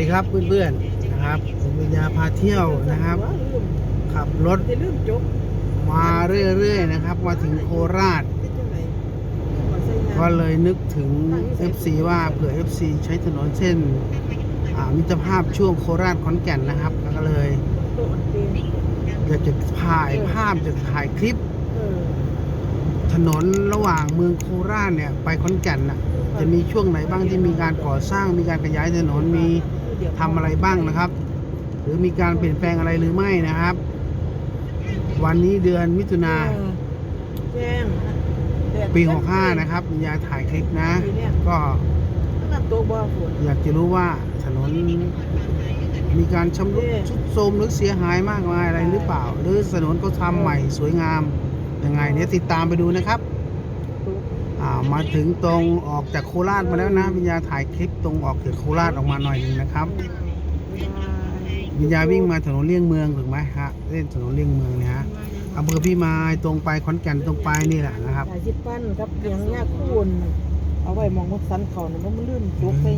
ดีครับเพื่อนๆนะครับผมวิญญาพาเที่ยวนะครับ ขับรถมาเรื่อยๆนะครับมาถึงโคราช ก็เลยนึกถึง FC ว่าเผื่อ FC ใช้ถนนเส้นอ่ามิตรภาพช่วงโคราชขอนแก่นนะครับก็เลยอยากจะถ่ายภาพจะถ่ายคลิป ถนนระหว่างเมืองโคราชเนี่ยไปขอนแก่นน่ะจะมีช่วงไหนบ้างที่มีการก่อสร้างมีการขยายถนนมี ทำอะไรบ้างนะครับ หรือมีการเปลี่ยนแปลงอะไรหรือไม่นะครับ วันนี้เดือนมิถุนาแจ้งแดดปี65นะครับมียาถ่ายคลิปนะ ก็น้ำตัวบ่ฝนอยากจะรู้ว่าถนนมีการชำรุดเอ๊ะทรุดโทรมหรือเสียหายมากมายอะไรหรือเปล่า หรือถนนก็ทำใหม่สวยงามยังไงเดี๋ยวติดตามไปดูนะครับอ่า มาถึงตรงออกจากโคราชมาแล้วนะวิญญาถ่ายคลิปตรงออกจากโคราชออกมาหน่อยหนึงนะครับวิญญาวิ่งมาถนนเลี่ยงเมืองถูกไหมฮะเล่นถนนเลี่ยงเมืองเนี่ยฮะอำเภอพี่มายตรงไปขอนแก่นตรงไปนี่แหละนะครับสายสิบปั้นครับเลี้ยงยาคูนเอาไว้มองว่าสันเขาเนี่ยมันลื่นจกใส่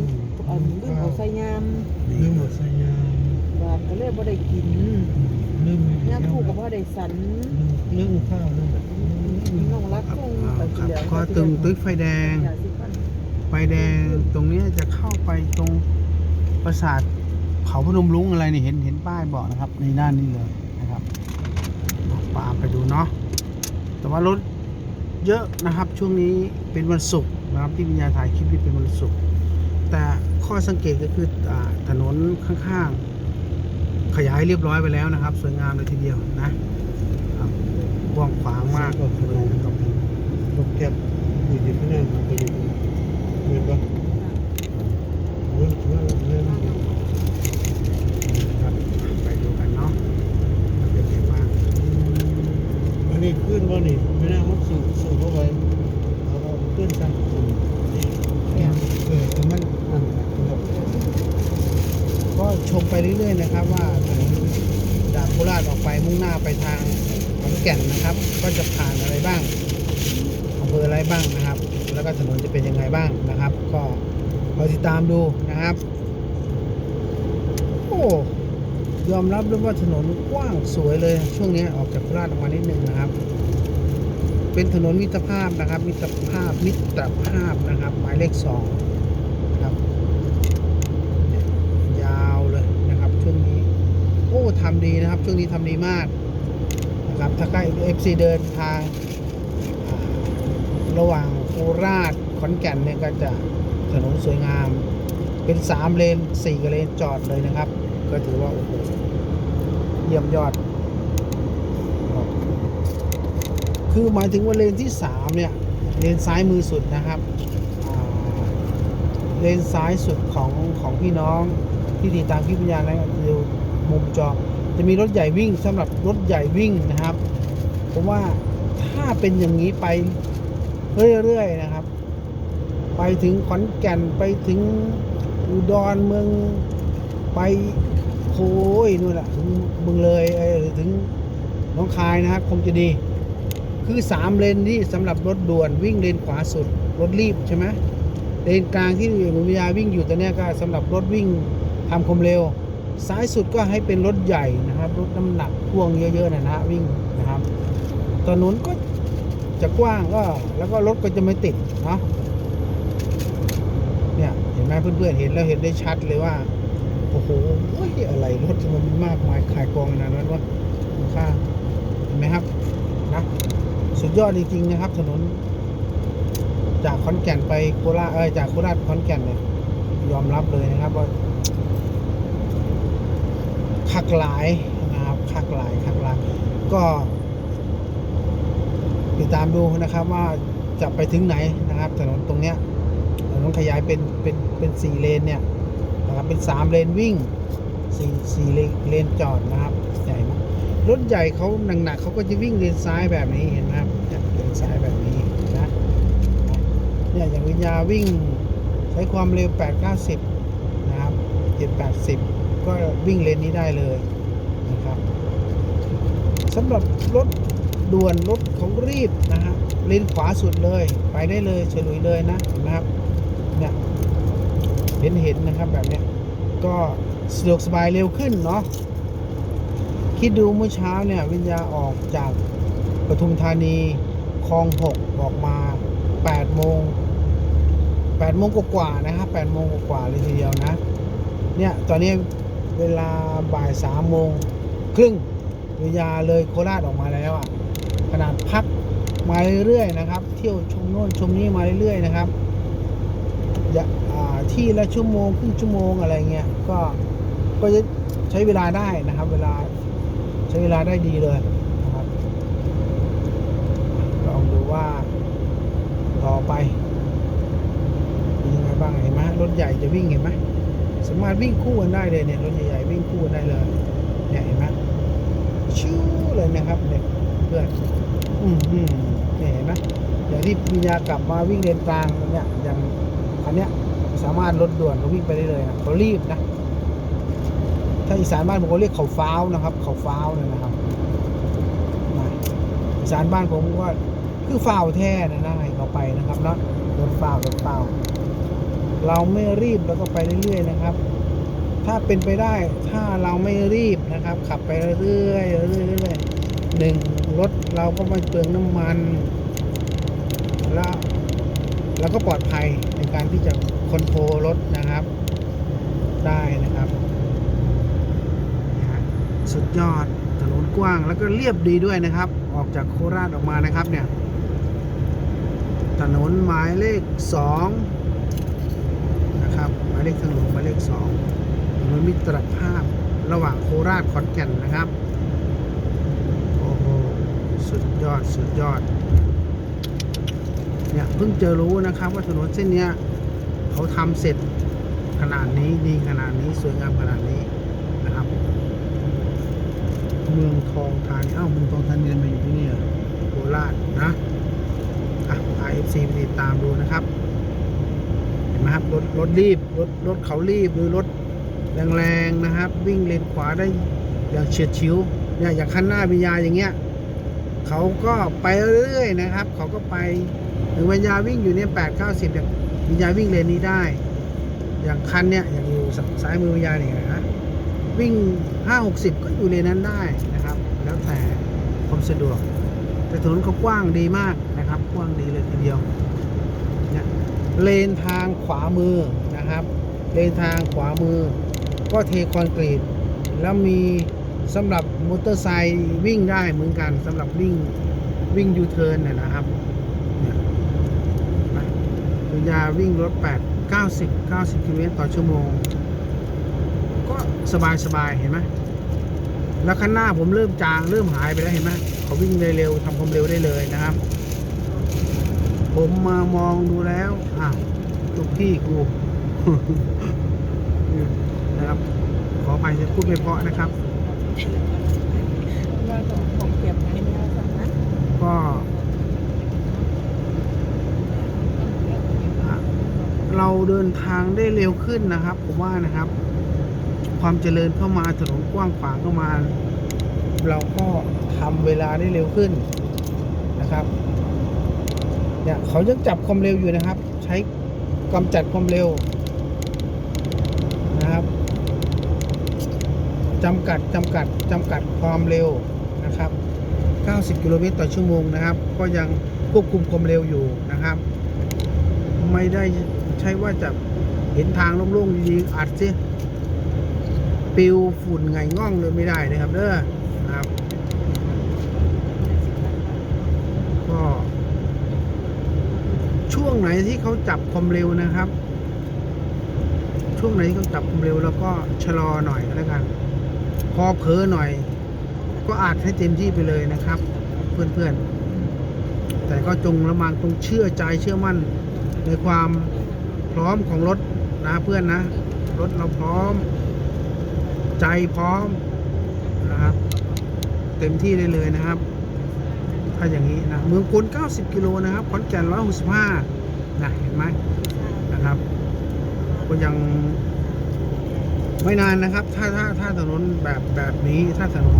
อันลื่นเอาใส่ยามลืมหมดสายยางบาดก็เลยบ่ได้กินลืมยาคูก็บ่ได้สันลืมข้าวลืมแบบ น้องรักค งอ่าไปครับ ก็ตึงตึกไฟแดง ไฟแดงตรงนี้จะเข้าไปตรงปราสาทเขาพนมรุ้งอะไรนี่เห็นเห็นป้ายบอกนะครับ ในด้านนี้เลยนะครับปามไปดูเนาะแต่ว่ารถเยอะนะครับช่วงนี้เป็นวันศุกร์นะครับที่วิญญาถ่ายคลิปนี้เป็นวันศุกร์แต่ข้อสังเกตก็คืออถนนข้างๆ ขยายเรียบร้อยไปแล้วนะครับ สวยงามเลยทีเดียวนะครับกว้างขวางมากเลยนะครับ ก๊บอยู่ที่ข้างหน้าไปอยู่เงินปะเงินเงินเงินครับไปดูกันเนาะมันเป็นยังไงบ้างอันนี้ขึ้นว่นี่ไม่น่ามันสูบสูบเข้าไปเอาเอาขึ้นกันเออแต่มันอันก็ชมไปเรื่อยๆนะครับว่าถนนจากโคราชออกไปมุ่งหน้าไปทางขอนแก่นนะครับ ก็จะผ่านอะไรบ้าง ภออะไรบ้างนะครับ แล้วก็ถนนจะเป็นยังไงบ้างนะครับ ก็คอยติดตามดูนะครับ โอ้ยอมรับเลยว่าถนนกว้างสวยเลยช่วงนี้ออกจากโคราชออกมานิดนึงนะครับ เป็นถนนมิตรภาพนะครับ มิตรภาพมิตรภาพนะครับ หมายเลขสองนะครับยาวเลยนะครับ ช่วงนี้ โอ้ทำดีนะครับ ช่วงนี้ทำดีมากนะครับถ้าใกล้ FC เดินทาง ระหว่างโคราชขอนแก่นเนี่ยก็จะถนนสวยงาม เป็นสามเลนสี่เลนจอดเลยนะครับ ก็ถือว่าโอ้โหเยี่ยมยอด คือหมายถึงว่าเลนที่สามเนี่ย เลนซ้ายมือสุดนะครับ เลนซ้ายสุดของของพี่น้องที่ติดตามคลิปวิญญาแล้วดูมุมจอจะมีรถใหญ่วิ่งสำหรับรถใหญ่วิ่งนะครับผมว่าถ้าเป็นอย่างนี้ไป เรื่อยๆนะครับ ไปถึงขอนแก่นไปถึงอุดรเมืองไปโค้ยนู่นแหละถึงเมืองเลยเออถึงหน้องคายนะครับคงจะดี คือสามเลนที่สำหรับรถด่วนวิ่งเลนขวาสุด รถรีบใช่ไหมเลนกลางที่หมุนวิยาวิ่งอยู่ตัวเนี้ยก็สำหรับรถวิ่งทำความเร็ว ซ้ายสุดก็ให้เป็นรถใหญ่นะครับ รถน้ำหนักพ่วงเยอะๆนะนะวิ่งนะครับถนนก็ จะกว้างก็ แล้วก็รถก็จะไม่ติดเนาะเนี่ย เห็นไหมเพื่อนๆเห็นแล้วเห็นได้ชัดเลยว่า โอ้โหอะไรรถมันมากมายขายกองขนาดนั้นวะข้าเห็นไหมครับนะสุดยอดจริงๆนะครับ ถนน จากขอนแก่นไปโคราชเออจากโคราชขอนแก่นเนี่ยยอมรับเลยนะครับว่าคักหลายนะครับคักหลายคักหลายก็ ติดตามดูนะครับว่าจะไปถึงไหนนะครับถนนตรงเนี้ยถนนขยายเป็นเป็นเป็นสี่เลนเนี่ยนะครับเป็นสามเลนวิ่งสี่สี่เลนเลนจอดนะครับใหญ่มากรถใหญ่เขาหนักๆเขาก็จะวิ่งเลนซ้ายแบบนี้เห็นไหมครับเนี่ยเลนซ้ายแบบนี้นะเนี่ยอย่างวิญญาวิ่งใช้ความเร็ว 8 90 นะครับ 7 80 ก็วิ่งเลนนี้ได้เลยนะครับสำหรับรถ ด่วนรถของรีบนะฮะเลนขวาสุดเลย ไปได้เลยเฉลุยเลยนะนะครับเนี่ยเห็นเห็นนะครับแบบเนี้ยก็สะดวกสบายเร็วขึ้นเนาะคิดดูเมื่อเช้าเนี่ย วิญญาออกจากปทุมธานีคลองหกออกมา8โมง8โมงกว่าๆนะครับ8โมงกว่าๆเลยทีเดียวนะ เนี่ยตอนนี้เวลาบ่าย3โมงครึ่งวิญญาเลยโคราชออกมาแล้วอะ ขนาดพักมาเรื่อยๆนะครับ เที่ยวชมโน่นชมนี้มาเรื่อยๆนะครับอย่าที่ละชั่วโมงครึ่งชั่วโมงอะไรเงี้ยก็ก็จะใช้เวลาได้นะครับ เวลาใช้เวลาได้ดีเลยนะครับลองดูว่าต่อไปเป็นยังไงบ้างเห็นไหมรถใหญ่จะวิ่งเห็นไหมสามารถวิ่งคู่กันได้เลยเนี่ยรถใหญ่ๆวิ่งคู่กันได้เลยเนี่ยเห็นไหมชิวเลยนะครับเนี่ย พื่อนอืมอืมเนี่ยเห็นไหมอย่างที่วิญญากลับมาวิ่งเลนกลางเนี่ยอย่างอันเนี้ยสามารถรถด่วนเขาวิ่งไปได้เลยนะเขารีบนะ ถ้าอีสานบ้านผมก็เรียกเขาฟ้าวนะครับ เขาฟ้าวเลยนะครับอีสานบ้านผมก็คือฟ้าวแท้นะนะให้เขาไปนะครับเนาะรถฟ้าวรถฟ้าวเราไม่รีบแล้วก็ไปเรื่อยๆนะครับ ถ้าเป็นไปได้ถ้าเราไม่รีบนะครับ ขับไปเรื่อยๆเรื่อยๆ หนึ่งรถเราก็ไม่เปลืองน้ำมัน แล้วแล้วก็ปลอดภัยในการที่จะคอนโทรลรถนะครับ ได้นะครับ สุดยอดถนนกว้างแล้วก็เรียบดีด้วยนะครับ ออกจากโคราชออกมานะครับเนี่ย ถนนหมายเลขสองนะครับหมายเลขทางหมายเลขสองถนนมิตรภาพระหว่างโคราชขอนแก่นนะครับ สุดยอดสุดยอด เนี่ยเพิ่งเจอรู้นะครับ ว่าถนนเส้นเนี้ยเขาทำเสร็จขนาดนี้ดีขนาดนี้สวยงามขนาดนี้นะครับ เมืองทองธานีเอ้าเมืองทองธานีมาอยู่ที่นี่เหรอโคราชนะอะ IFC ไปติดตามดูนะครับเห็นไหมครับรถรถรีบรถรถเขารีบหรือรถแรงๆนะครับ วิ่งเลนขวาได้อย่างเฉียดฉิวเนี่ยอย่างคันหน้าวิญญาอย่างเงี้ย เขาก็ไปเรื่อยๆนะครับ เขาก็ไปถึงวิญญาวิ่งอยู่เนี่ยแปดเก้าสิบอย่างวิญญาวิ่งเลนนี้ได้ อย่างคันเนี่ยอย่างอยู่ซ้ายมือวิญญาเนี่ยนะวิ่งห้าหกสิบก็อยู่เลนนั้นได้นะครับ แล้วแต่ความสะดวกแต่ถนนเขากว้างดีมากนะครับ กว้างดีเลยทีเดียวเนี่ยเลนทางขวามือนะครับ เลนทางขวามือ ก็เทคอนกรีตแล้วมี สำหรับมอเตอร์ไซค์วิ่งได้เหมือนกันสำหรับวิ่งวิ่งยูเทิร์นเนี่ยนะครับปัญญาวิ่งรถ 8 90 90กิโลเมตรต่อชั่วโมง ก็สบายสบายเห็นไหมแล้วข้างหน้าผมเริ่มจางเริ่มหายไปแล้วเห็นไหมเขาวิ่งเร็วๆทำความเร็วได้เลยนะครับ ผมมามองดูแล้วอ้าวลูกพี่กูนะครับ ขออภัยที่พูดไม่เพาะนะครับ ว่าของของเก็บเป็นยาสั่งนะก็เราเดินทางได้เร็วขึ้นนะครับ ผมว่านะครับ ความเจริญเข้ามาถนนกว้างขวางเข้ามา เราก็ทำเวลาได้เร็วขึ้นนะครับเนี่ยเขายังจับความเร็วอยู่นะครับ ใช้กำจัดความเร็วนะครับ จำกัดจำกัดจำกัดความเร็วนะครับ 90 กิโลเมตรต่อชั่วโมงนะครับ ก็ยังควบคุมความเร็วอยู่นะครับ ไม่ได้ใช่ว่าจะเห็นทางโล่งๆดีๆอัดสิปิวฝุ่นไงง่องเลยไม่ได้นะครับเด้อครับ ก็ ช่วงไหนที่เขาจับความเร็วนะครับ ช่วงไหนที่เขาจับความเร็วแล้วก็ชะลอหน่อยก็แล้วกัน พอเผลอหน่อย ก็อาจให้เต็มที่ไปเลยนะครับ เพื่อนๆ แต่ก็จงระมังต้องเชื่อใจเชื่อมั่นในความพร้อมของรถนะเพื่อนนะ รถเราพร้อม ใจพร้อมนะครับ เต็มที่ได้เลยนะครับ ถ้าอย่างนี้นะเมืองกุล90 กิโลนะครับขอนแก่น165นะเห็นไหมนะครับก็ยัง ไม่นานนะครับ ถ้าถ้าถ้าถนนแบบแบบนี้ถ้าถนน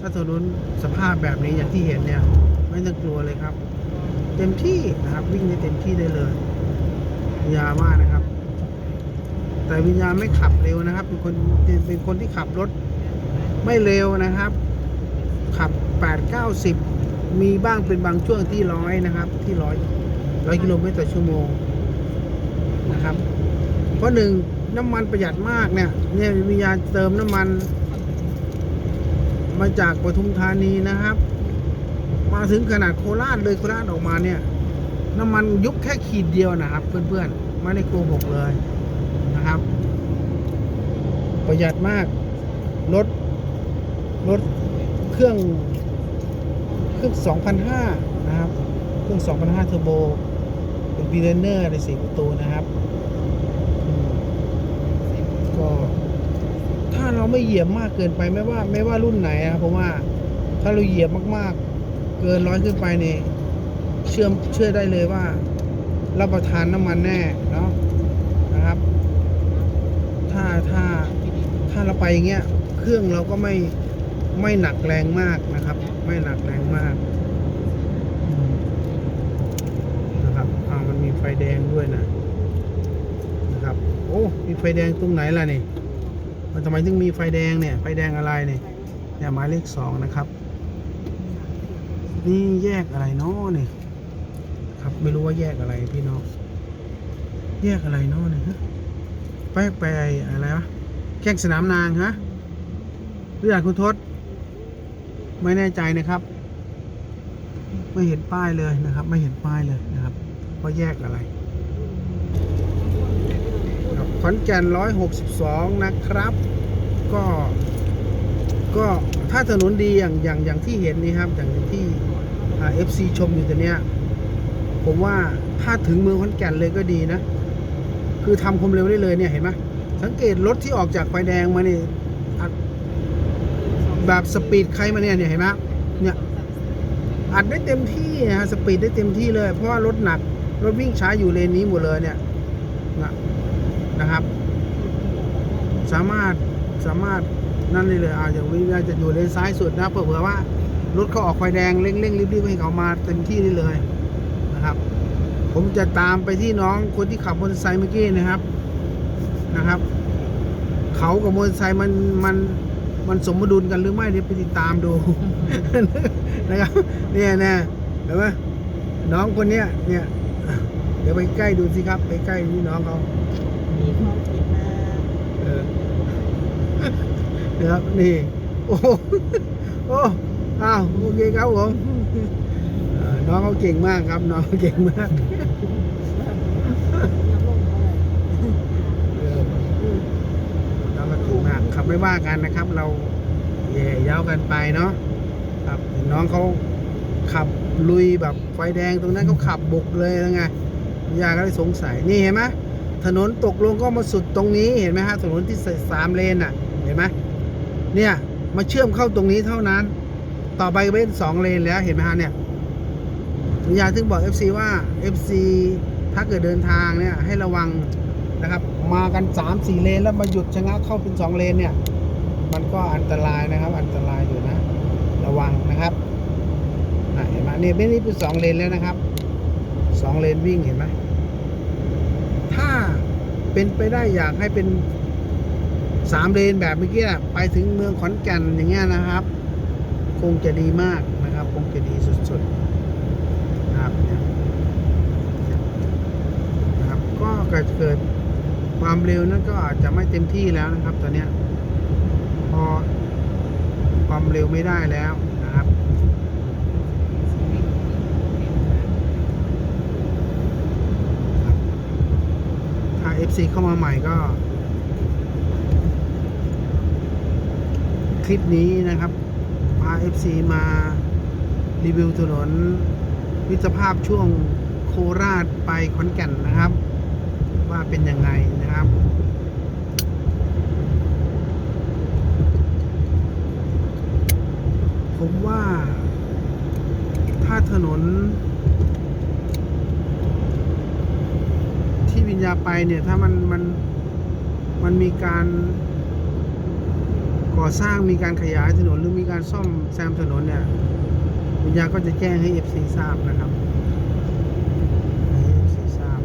ถ้าถนนสภาพแบบนี้อย่างที่เห็นเนี่ย ไม่ต้องกลัวเลยครับ เต็มที่นะครับวิ่งได้เต็มที่ได้เลยยาว่านะครับ แต่วิญญาณไม่ขับเร็วนะครับ เป็นคนเป็นคนที่ขับรถไม่เร็วนะครับ ขับ8 9 0มีบ้างเป็นบางช่วงที่ร้อยนะครับ ที่ร้อยร้อยกิโลเมตรต่อชั่วโมงนะครับ เพราะหนึ่ง น้ำมันประหยัดมากเนี่ย เนี่ยวิญญาเติมน้ำมัน มาจากปทุมธานีนะครับ มาถึงขนาดโคราชเลยโคราชออกมาเนี่ย น้ำมันยุบแค่ขีดเดียวนะครับ เพื่อนๆไม่ได้โกหกเลยนะครับ ประหยัดมากรถรถเครื่องเครื่อง2,500นะครับ เครื่อง2,500เทอร์โบ เป็นบีเรนเนอร์ในสี่ประตูนะครับ ก็ ถ้าเราไม่เหยียบมากเกินไปไม่ว่า ไม่ว่ารุ่นไหนนะครับเพราะว่าถ้าเราเหยียบมากๆ เกินร้อยขึ้นไปเนี่ยเชื่อเชื่อได้เลยว่า รับประทานน้ำมันแน่เนาะนะครับ ถ้าถ้าถ้าเราไปอย่างเงี้ยเครื่องเราก็ไม่ไม่หนักแรงมากนะครับ ไม่หนักแรงมากนะครับอ่ามันมีไฟแดงด้วยนะ อ้มีไฟแดงตรงไหนล่ะนี่มันทำไมถึงมีไฟแดงเนี่ย ไฟแดงอะไรเนี่ยเนี่ยหมายเลขสองนะครับ นี่แยกอะไรเนาะเนี่ยครับไม่รู้ว่าแยกอะไรพี่น้องแยกอะไรเนาะเนี่ยฮะไปไปอะไรวะแข่งสนามนางฮะหรืออยากคุณทศไม่แน่ใจนะครับ ไม่เห็นป้ายเลยนะครับ ไม่เห็นป้ายเลยนะครับว่าแยกอะไร ขอนแก่นร้อยหกสิบสองนะครับ ก็ ก็ถ้าถนนดีอย่างอย่างอย่างที่เห็นนี่ครับ อย่างที่เอฟซีชมอยู่ตัวเนี้ย ผมว่าถ้าถึงเมืองขอนแก่นเลยก็ดีนะ คือทำความเร็วได้เลยเนี่ยเห็นไหมสังเกตรถที่ออกจากไฟแดงมาเนี่ยแบบสปีดใครมาเนี่ยเนี่ยเห็นไหมเนี่ยอัดได้เต็มที่นะฮะสปีดได้เต็มที่เลย เพราะว่ารถหนักรถวิ่งช้าอยู่เลนนี้หมดเลยเนี่ย นะครับ สามารถสามารถนั่นได้เลยอาอย่างวิ่งจะอยู่เลนซ้ายสุดนะเผื่อว่ารถเขาออกไฟแดงเร่งๆรีบๆให้เขามาเต็มที่ได้เลยนะครับ ผมจะตามไปที่น้องคนที่ขับมอเตอร์ไซค์เมื่อกี้นะครับนะครับ เขากับมอเตอร์ไซค์มันมันมันสมดุลกันหรือไม่เดี๋ยวไปติดตามดูนะครับเนี่ยนะเห็นไหมน้องคนเนี้ยเนี่ยเดี๋ยวไปใกล้ดูสิครับ ไปใกล้ที่น้องเขา มีความคิดมาเออนะครับนี่ โอ้โหโอ้อ้าวโอเคครับผมเอ่อน้องเขาเก่งมากครับ น้องเขาเก่งมากยังลงเท่าไหร่เออน้องก็เก่งมากขับไม่ว่ากันนะครับ เราแย่เย้ากันไปเนาะครับนน้องเขาขับลุยแบบไฟแดงตรงนั้นเขาขับบุกเลยแล้วไงยาก็เลยสงสัยนี่เห็นไหม ถนนตกลงก็มาสุดตรงนี้เห็นไหมฮะถนนที่สามเลนอะ เห็นไหมเนี่ยมาเชื่อมเข้าตรงนี้เท่านั้น ต่อไปเป็นสองเลนแล้วเห็นไหมฮะเนี่ยยาถึงบอก FC ว่า FC ถ้าเกิดเดินทางเนี่ยให้ระวังนะครับ มากัน3ามสี่เลนแล้วมาหยุดชะงักเข้าเป็นสองเลนเนี่ย มันก็อันตรายนะครับ อันตรายอยู่นะ ระวังนะครับเห็นไหมเนี่ยไม่นี่เป็นสองเลนแล้วนะครับสองเลนวิ่งเห็นไหม เป็นไปได้อยากให้เป็นสามเลนแบบเมื่อกี้อะไปถึงเมืองขอนแก่นอย่างเงี้ยนะครับ คงจะดีมากนะครับ คงจะดีสุดๆนะครับเนี่ยนะครับ ก็เกิดเกิดความเร็วนั้นก็อาจจะไม่เต็มที่แล้วนะครับ ตอนเนี้ยพอความเร็วไม่ได้แล้วนะครับ ถ้า FC เข้ามาใหม่ก็ คลิปนี้นะครับพา FC มารีวิวถนนวิตรภาพช่วงโคราชไปขอนแก่นนะครับ ว่าเป็นยังไงนะครับผมว่าถ้าถนน วิญญาไปเนี่ย ถ้ามันมันมันมีการก่อสร้างมีการขยายถนนหรือมีการซ่อมแซมถนนเนี่ยวิญญาก็จะแจ้งให้ FC ทราบนะครับให้ FC ทราบ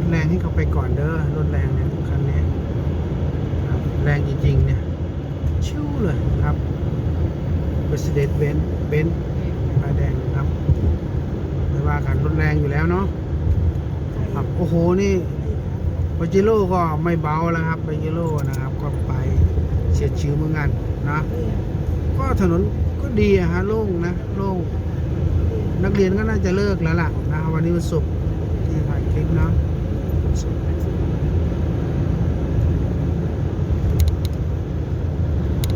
ถแรงให้เขาไปก่อนเด้อรถแรงเนี่ยคันนี้ครับแรงจริงๆเนี่ย ชิวเลยครับ Mercedes Benz Benz ป้ายแดงครับ ไม่ ว่ากันรถแรงอยู่แล้วเนาะครับโอ้โหนี่ปาเจโร่ก็ไม่เบาแล้วครับปาเจโร่นะครับ ก็ไปเฉียดชิวเหมือนกันนะก็ถนนก็ดีอะฮะโล่งนะโล่งนักเรียนก็น่าจะเลิกแล้วล่ะนะวันนี้วันศุกร์ที่ถ่ายคลิปเนาะ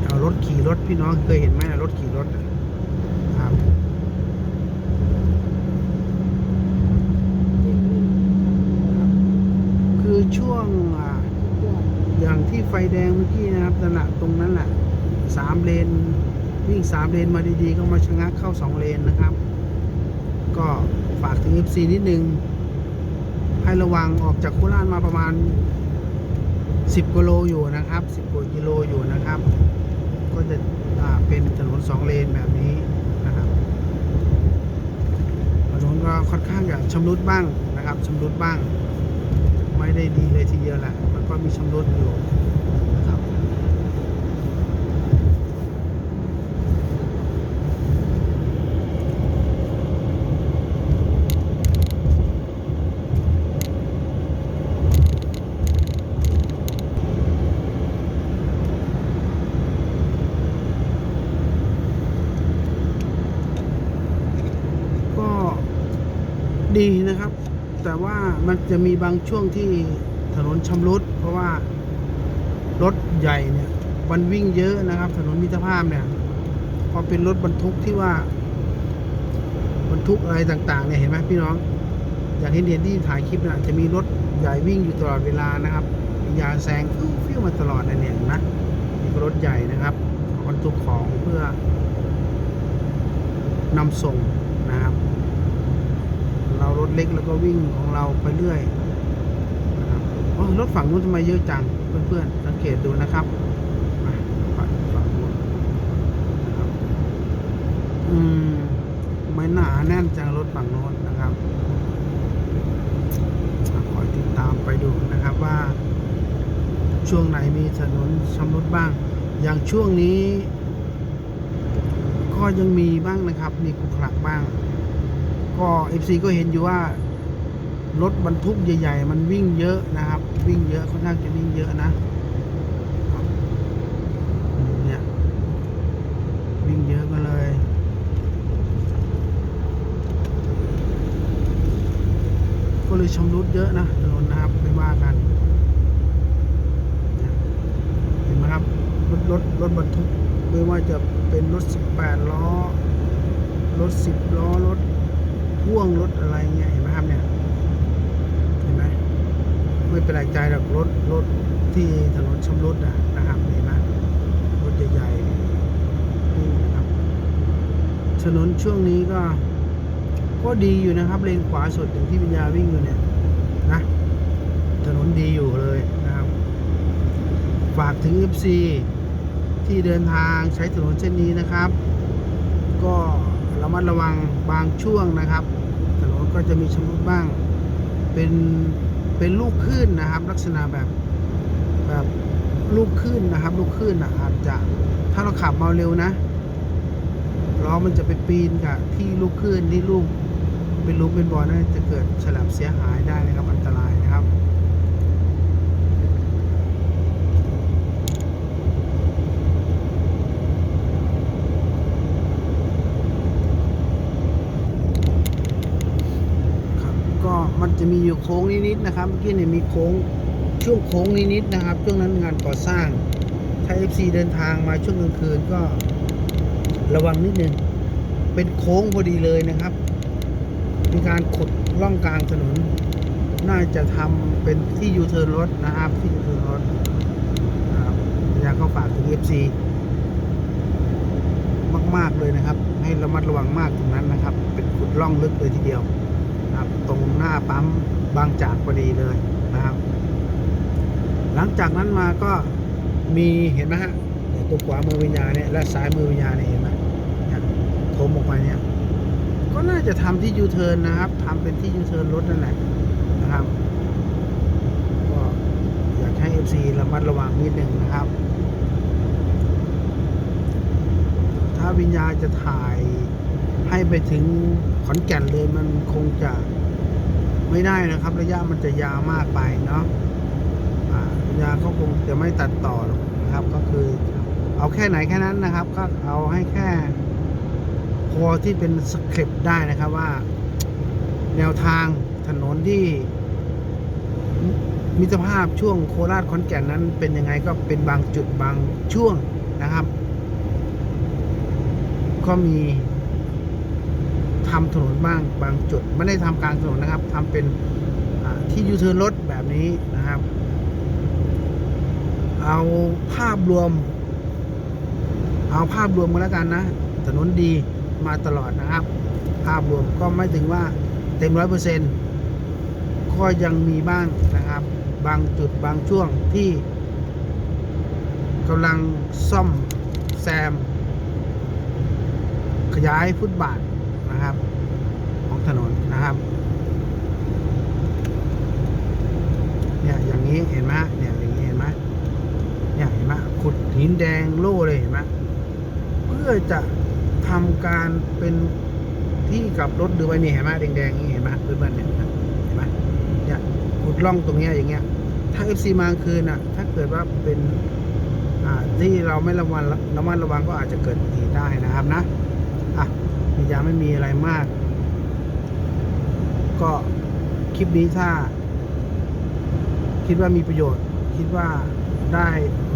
เอารถขี่รถพี่น้องเคยเห็นไหมนะรถขี่รถอะครับ คือช่วงอ่า อย่างที่ไฟแดงเมื่อกี้นะครับนั่นะตรงนั้นแหละสามเลนวิ่งสามเลนมาดีๆ ก็มาชะงักเข้าสองเลนนะครับ ก็ฝากถึง FC นิดนึง ให้ระวังออกจากโคราชมาประมาณ 10กิโลอยู่นะครับ 10กว่ากิโลอยู่นะครับ ก็จะเป็นถนนสองเลนแบบนี้นะครับถนนก็ค่อนข้างจะชำรุดบ้างนะครับชำรุดบ้าง ไม่ได้ดีเลยทีเดียวแหละ ก็มีชำรุดอยู่นะครับดีนะครับ แต่ว่ามันจะมีบางช่วงที่ ถนนชำรุดเพราะว่ารถใหญ่เนี่ยมันวิ่งเยอะนะครับ ถนนมิตรภาพเนี่ยพอเป็นรถบรรทุกที่ว่า บรรทุกอะไรต่างๆเนี่ยเห็นไหมพี่น้อง อย่างที่เห็นที่ถ่ายคลิปนะจะมีรถใหญ่วิ่งอยู่ตลอดเวลานะครับมียาแซงฟิวฟิวมาตลอดนะเนี่ยนไหมนี่ก็รถใหญ่นะครับบรรทุกของเพื่อนำส่งนะครับ เรารถเล็กแล้วก็วิ่งของเราไปเรื่อย รับโอ้ยรถฝั่งนู้นทำไมเยอะจังเพื่อนๆสังเกตดูนะครับฝั่งฝั่งนู้นนะครับอืมไม่หนาแน่นจังรถฝั่งโน้นนะครับคอยติดตามไปดูนะครับว่า ช่วงไหนมีถนนชำรุดบ้าง อย่างช่วงนี้ ก็ยังมีบ้างนะครับ มีขรุขระบ้าง ก็ FC ก็เห็นอยู่ว่า รถบรรทุกใหญ่ ๆ มันวิ่งเยอะนะครับ วิ่งเยอะค่อนข้างจะวิ่งเยอะนะเนี่ยวิ่งเยอะก็เลยก็เลยชำรุดเยอะนะถนนนะครับไม่ว่ากันเห็นไหมครับรถรถรถบรรทุกไม่ว่าจะเป็นรถ 18 ล้อ รถ 10 ล้อรถพ่วงรถอะไรเงี้ยเห็นไหมครับเนี่ย ไม่เป็นไรใจหรอกรถรถที่ถนนชำรุดอะนะครับเห็นไหมรถใหญ่ๆนี่นะครับถนนช่วงนี้ก็ ก็ดีอยู่นะครับ เลนขวาสุดอย่างที่วิญญาวิ่งอยู่เนี่ยนะถนนดีอยู่เลยนะครับ ฝากถึง FC ที่เดินทางใช้ถนนเส้นนี้นะครับ ก็ระมัดระวังบางช่วงนะครับ ถนนก็จะมีชำรุดบ้าง เป็น เป็นลูกคลื่นนะครับ ลักษณะแบบแบบลูกคลื่นนะครับ ลูกคลื่นนะอาจจะถ้าเราขับมาเร็วนะล้อมันจะไปปีนกับที่ลูกคลื่นที่ลูกเป็นลูกเป็นบอลนะจะเกิดฉลับเสียหายได้นะครับอันตรายนะครับก็ มันจะมีอยู่โค้งนิดๆนะครับเมื่อกี้เนี่ยมีโค้งช่วงโค้งนิดๆนะครับช่วงนั้นงานก่อสร้างถ้า FC เดินทางมาช่วงกลางคืนก็ระวังนิดนึงเป็นโค้งพอดีเลยนะครับ มีการขุดร่องกลางถนน น่าจะทำเป็นที่ยูเทิร์นรถนะครับ ที่ยูเทิร์นรถนะครับอยากก็ฝากถึง FC มาก ๆ เลยนะครับ ให้ระมัดระวังมากตรงนั้นนะครับ เป็นขุดร่องลึกเลยทีเดียว นะครับ ตรงหน้าปั๊มบางจากพอดีเลยนะครับ หลังจากนั้นมาก็มีเห็นไหมฮะตัวขวามือวิญญาณเนี่ยและซ้ายมือวิญญาณเนี่ยเห็นไหมเนี่ยโถมออกไปเนี่ย ก็น่าจะทำที่ยูเทิร์นนะครับทำเป็นที่ยูเทิร์นรถนั่นแหละนะครับ FC ระมัดระวังนิดหนึ่งนะครับ ถ้าวิญญาณจะถ่าย ให้ไปถึงขอนแก่นเลยมันคงจะไม่ได้นะครับ ระยะมันจะยาวมากไปเนาะอ่าเขาคงจะไม่ตัดต่อหรอกนะครับ ก็คือ เอาแค่ไหนแค่นั้นนะครับ ก็เอาให้แค่พอที่เป็นสคริปต์ได้นะครับว่า แนวทางถนนที่มิตรภาพช่วงโคราชขอนแก่นนั้น เป็นยังไงก็เป็นบางจุดบางช่วงนะครับ ก็มี ทำถนนบ้างบางจุด ไม่ได้ทำกลางถนนนะครับทำเป็นที่ยูเทิร์นรถแบบนี้นะครับ เอาภาพรวม เอาภาพรวมมาแล้วกันนะ ถนนดีมาตลอดนะครับ ภาพรวมก็ไม่ถึงว่าเต็มร้อยเปอร์เซ็นต์ก็ยังมีบ้างนะครับ บางจุดบางช่วงที่กำลังซ่อมแซม ขยายฟุตบาท นะครับ ของถนนนะครับเนี่ยอย่างนี้เห็นไหมเนี่ยอย่างนี้เห็นไหมเนี่ยเห็นไหมขุดหินแดงโล่เลยเห็นไหมเพื่อจะทำการเป็นที่กลับรถดูไปนี่เห็นไหมแดงๆนี่เห็นไหมเพื่อนๆเนี่ยเห็นไหมเนี่ยขุดร่องตรงเนี้ยอย่างเงี้ย ถ้า FC มากลาคืนอะ ถ้าเกิดว่าเป็นอ่าที่เราไม่ระวังระมัดระวังก็อาจจะเกิดอุบัติเหตุได้นะครับนะ อะ มียาไม่มีอะไรมาก ก็คลิปนี้ถ้า คิดว่ามีประโยชน์ คิดว่าได้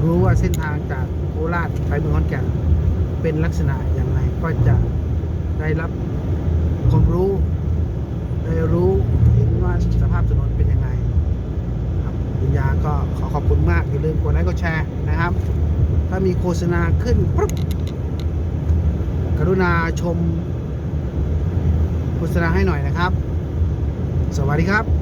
รู้ว่าเส้นทางจากโคราชไปเมืองขอนแก่นเป็นลักษณะอย่างไรก็จะได้รับความรู้ ได้รู้เห็นว่าสภาพถนนเป็นยังไงครับวิญญาก็ขอขอบคุณมากอย่าลืมกดไลค์กดแชร์นะครับ ถ้ามีโฆษณาขึ้นปุ๊บ กรุณาชมโฆษณาให้หน่อยนะครับ สวัสดีครับ